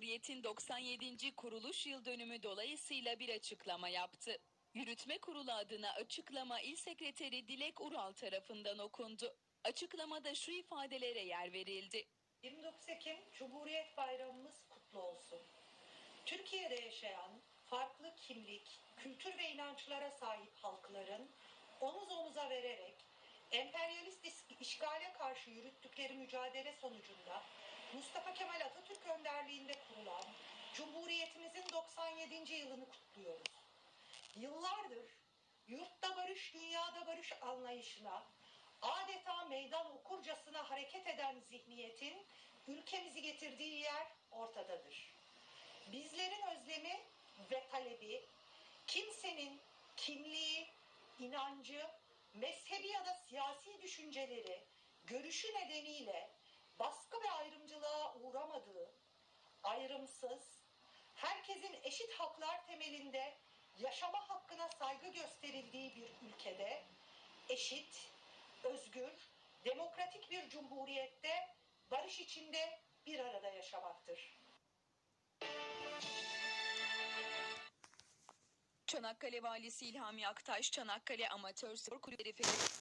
Cumhuriyet'in 97. kuruluş yıl dönümü dolayısıyla bir açıklama yaptı. Yürütme Kurulu adına açıklama İl Sekreteri Dilek Ural tarafından okundu. Açıklamada şu ifadelere yer verildi. 29 Ekim Cumhuriyet Bayramımız kutlu olsun. Türkiye'de yaşayan farklı kimlik, kültür ve inançlara sahip halkların omuz omuza vererek emperyalist is- işgale karşı yürüttükleri mücadele sonucunda Mustafa Kemal önderliğinde kurulan Cumhuriyetimizin 97. yılını kutluyoruz. Yıllardır yurtta barış, dünyada barış anlayışına adeta meydan okurcasına hareket eden zihniyetin ülkemizi getirdiği yer ortadadır. Bizlerin özlemi ve talebi kimsenin kimliği, inancı, mezhebi ya da siyasi düşünceleri, görüşü nedeniyle baskı ve ayrımcılığa uğramadığı, ayrımsız, herkesin eşit haklar temelinde yaşama hakkına saygı gösterildiği bir ülkede eşit, özgür, demokratik bir cumhuriyette barış içinde bir arada yaşamaktır. Çanakkale Valisi İlhami Aktaş, Çanakkale Amatör Spor Kulüpleri